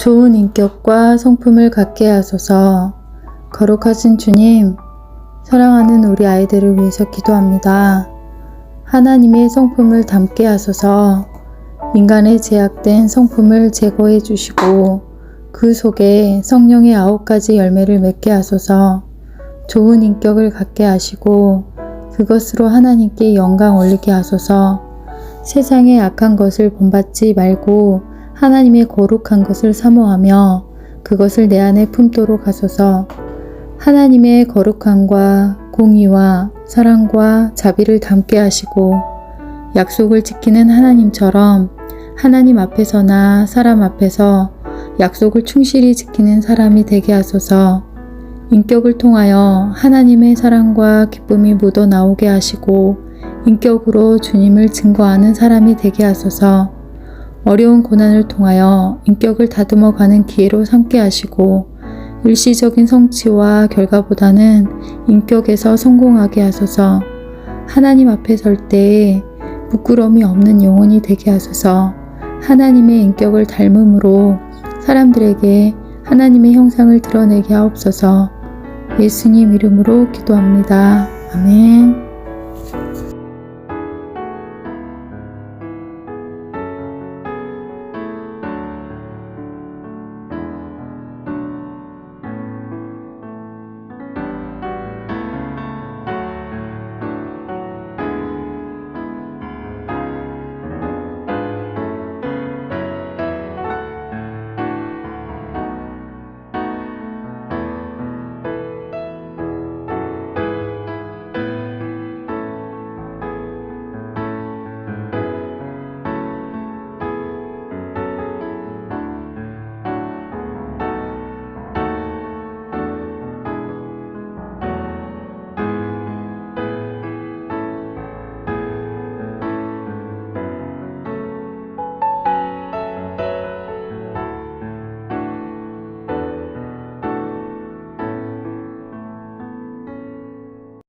좋은 인격과 성품을 갖게 하소서. 거룩하신 주님, 사랑하는 우리 아이들을 위해서 기도합니다. 하나님의 성품을 담게 하소서. 인간의 제약된 성품을 제거해 주시고 그 속에 성령의 아홉 가지 열매를 맺게 하소서. 좋은 인격을 갖게 하시고 그것으로 하나님께 영광 올리게 하소서. 세상의 악한 것을 본받지 말고 하나님의 거룩한 것을 사모하며 그것을 내 안에 품도록 하소서. 하나님의 거룩함과 공의와 사랑과 자비를 담게 하시고 약속을 지키는 하나님처럼 하나님 앞에서나 사람 앞에서 약속을 충실히 지키는 사람이 되게 하소서. 인격을 통하여 하나님의 사랑과 기쁨이 묻어 나오게 하시고 인격으로 주님을 증거하는 사람이 되게 하소서. 어려운 고난을 통하여 인격을 다듬어 가는 기회로 삼게 하시고 일시적인 성취와 결과보다는 인격에서 성공하게 하소서. 하나님 앞에 설 때에 부끄러움이 없는 영혼이 되게 하소서. 하나님의 인격을 닮음으로 사람들에게 하나님의 형상을 드러내게 하옵소서. 예수님 이름으로 기도합니다. 아멘.